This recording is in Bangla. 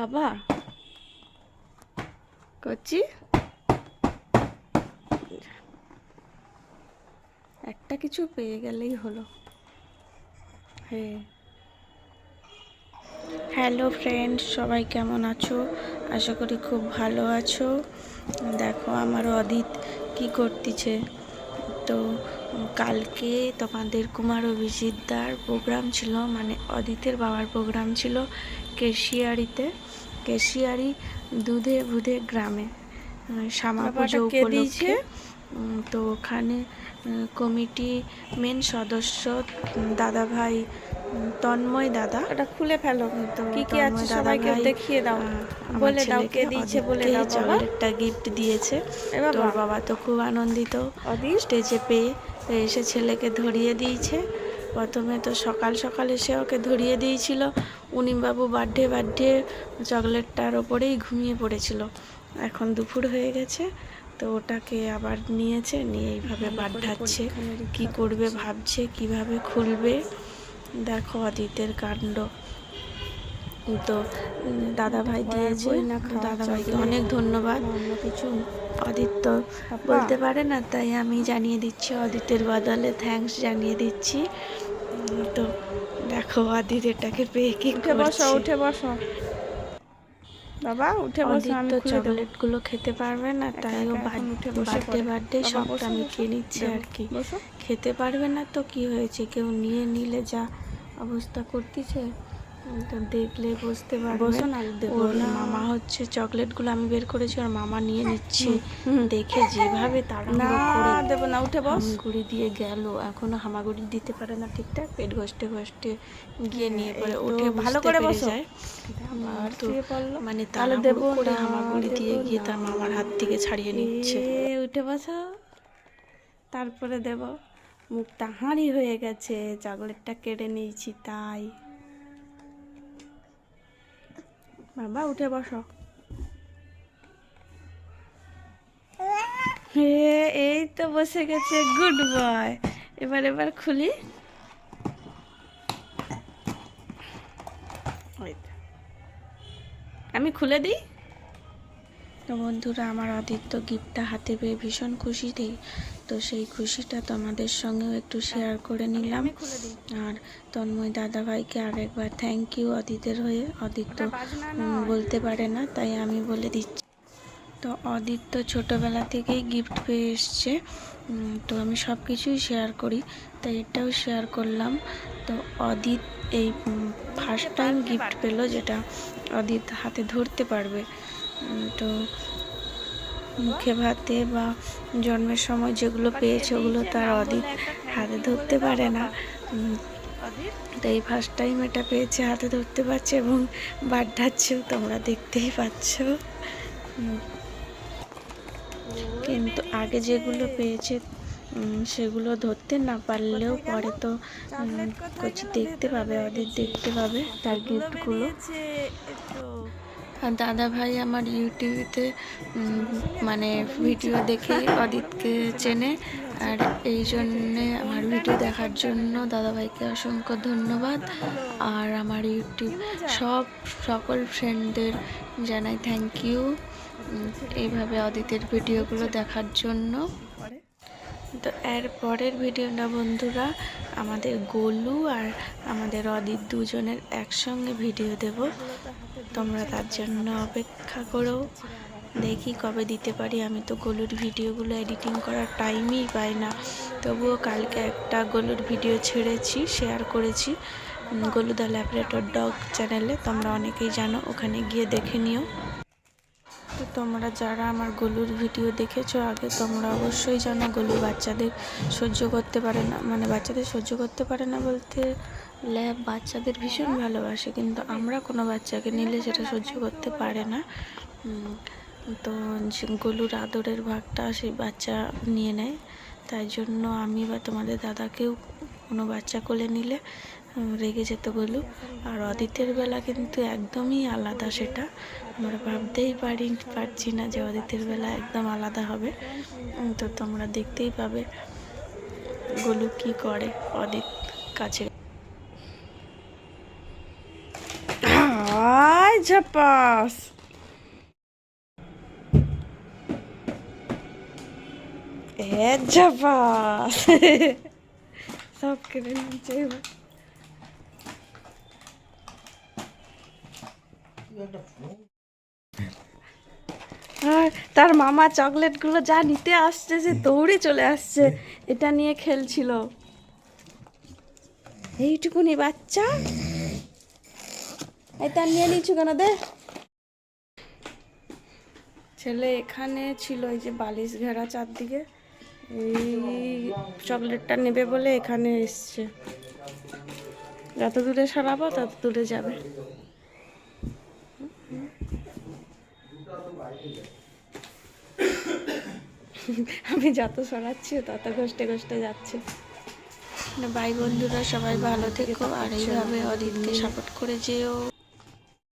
বাবা। করছি একটা কিছু পেয়ে গেলেই হলো। হ্যাঁ হ্যালো ফ্রেন্ড, সবাই কেমন আছো? আশা করি খুব ভালো আছো। দেখো আমার অদিত কি করতেছে। তো কালকে তোমাদের কুমার অভিজিৎদার প্রোগ্রাম ছিল মানে অদিতের বাবার প্রোগ্রাম ছিল কেশিয়ারিতে। কেশিয়ারি দুধে বুধে গ্রামে। শ্যামা পুজো উপলক্ষে তো ওখানে কমিটি মেন সদস্য দাদা ভাই তন্ময় দাদা। ওটা খুলে ফেলো। তো কি কি আছে সবাইকে দেখিয়ে দাও। বলে দাও কে দিয়েছে বলে দাও বাবা। চকলেটটা গিফট দিয়েছে। তোর বাবা তো খুব আনন্দিত। স্টেজে পেয়ে তো এসে ছেলেকে ধরিয়ে দিয়েছে। প্রথমে তো সকাল সকাল এসে ওকে ধরিয়ে দিয়েছিল। উনিমবাবু বার্থডে বার্থডে চকলেটটার ওপরেই ঘুমিয়ে পড়েছিল। এখন দুপুর হয়ে গেছে তো ওটাকে আবার নিয়েছে নিয়ে এইভাবে বাড্ঢাচ্ছে কি করবে ভাবছে কীভাবে খুলবে? দেখো অদিতের কাণ্ড। তো দাদা ভাই দিয়েছে। দাদা ভাইকে অনেক ধন্যবাদ। অন্য কিছু। অদিত্য বলতে পারে না তাই আমি জানিয়ে দিচ্ছি অদিতের বদলে থ্যাঙ্কস জানিয়ে দিচ্ছি। তো দেখো অদিত এটাকে পেয়ে কি উঠে বসো উঠে বসো। বাবা উঠে বসো আমি চকলেটগুলো খেতে পারবে না তাই ও উঠে বসে বার্থডে সবটা বসো, মিটিয়ে। নিচ্ছে আর কি। খেতে পারবে না তো কি হয়েছে? কেউ নিয়ে নিলে যা অবস্থা করতেছে। তো দেখলে বুঝতে পারবে। ওর মামা হচ্ছে চকলেটগুলো আমি বের করেছি ওর মামা নিয়ে নিচ্ছে। দেখে যেভাবে তাড়াহুড়ো দেবো না উঠে বস। হামাগুড়ি দিয়ে গেল। এখনও হামাগুড়ি দিতে পারে না ঠিকঠাক পেট ঘষতে ঘষতে গিয়ে নিয়ে পরে উঠে ভালো করে বসো। যায়। তো মানে তাহলে তাহলে দেবো করে হামাগুড়ি দিয়ে গিয়ে তার মামার হাত থেকে ছাড়িয়ে নিচ্ছে। উঠে বসো। তারপরে দেব মুখটা হাঁড়ি হয়ে গেছে চকলেটটা কেড়ে নিয়েছি তাই। বাবা উঠে বসো। হে এই তো বসে গেছে গুড বয়। এবার এবার খুলি। আমি খুলে দিই? তো বন্ধুরা আমার আদিত্য গিফটটা হাতে পেয়ে ভীষণ খুশি দিই তো সেই খুশিটা তোমাদের সঙ্গেও একটু শেয়ার করে নিলাম। খুলে দিই। আর তন্ময় দাদা ভাইকে আরেকবার থ্যাংক ইউ অদিতের হয়ে অদিত্য। বলতে পারে না তাই আমি বলে দিচ্ছি। তো অদিত্য ছোটোবেলা থেকেই গিফট পেয়ে এসছে তো আমি সব কিছুই শেয়ার করি তাই এটাও শেয়ার করলাম। তো অদিত এই ফার্স্ট টাইম গিফট পেল যেটা অদিত হাতে ধরতে পারবে। তো মুখে ভাতে বা জন্মের সময় যেগুলো পেয়েছে ওগুলো তার অদিত হাতে ধরতে পারে না। তো এই ফার্স্ট টাইম এটা পেয়েছে, হাতে ধরতে পারছে এবং বাড্ডাচ্ছেও তোমরা দেখতেই পাচ্ছ। কিন্তু আগে যেগুলো পেয়েছে সেগুলো ধরতে না পারলেও পরে তো কচি দেখতে পাবে ওদের দেখতে পাবে তার গিফটগুলো দাদা ভাই আমার ইউটিউবে মানে ভিডিও দেখে অদিতকে চেনে। আর এই জন্যে আমার ভিডিও দেখার জন্য দাদা ভাইকে অসংখ্য ধন্যবাদ। আর আমার ইউটিউব, সব সকল ফ্রেন্ডদের জানাই থ্যাংক ইউ এইভাবে অদিতের ভিডিওগুলো দেখার জন্য। তো এর পরের ভিডিওটা বন্ধুরা, আমাদের গোলু আর আমাদের অদিত দুজনের একসঙ্গে ভিডিও দেব। তোমরা তার জন্য অপেক্ষা করো। দেখি কবে দিতে পারি। আমি তো গলুর ভিডিওগুলো এডিটিং করার টাইমই পাই না। তবুও কালকে একটা গলুর ভিডিও ছেড়েছি শেয়ার করেছি। গলুদা ল্যাপরেটর ডগ চ্যানেলে তোমরা অনেকেই জানো, ওখানে গিয়ে দেখে নিও। তোমরা যারা আমার গলুর ভিডিও দেখেছ, আগে তোমরা অবশ্যই জানো গলু বাচ্চাদের সহ্য করতে পারে না। মানে বাচ্চাদের সহ্য করতে পারে না বলতে ল্যাব বাচ্চাদের ভীষণ ভালোবাসে, কিন্তু আমরা কোনো বাচ্চাকে নিলে সেটা সহ্য করতে পারে না। তো গলুর আদরের ভাগটা সেই বাচ্চা নিয়ে নেয়। তাই জন্য আমি বা তোমাদের দাদাকেও কোনো বাচ্চা কোলে নিলে রেগে যেত গলু আর অদিতের বেলা কিন্তু একদমই আলাদা সেটা। আমরা ভাবতেই পারি, পারছি না যে অদিতের বেলা একদম আলাদা হবে। তো তোমরা দেখতেই পাবে গলু কি করে অদিত কাছে। ঝাপাস। ঝাপাস। সব কেড়ে নিচ্ছে এবার। আর তার মামা চকলেটগুলো যা নিতে আসছে যে দৌড়ে চলে আসছে, এটা নিয়ে খেলছিল। এইটুকুনি বাচ্চা? এটা নিয়ে নিচ্ছু কেন দে? ছেলে এখানে ছিল, এই যে বালিশ ঘেরা চারদিকে। এই চকলেটটা নেবে বলে এখানে এসছে। যত দূরে সরাবো, তত দূরে যাবে। আমি যত সরাচ্ছি, তত কষ্টে কষ্টে যাচ্ছে। ভাই বন্ধুরা, সবাই ভালো থেকো। আর এইভাবে অদিতকে সাপোর্ট করে যেও।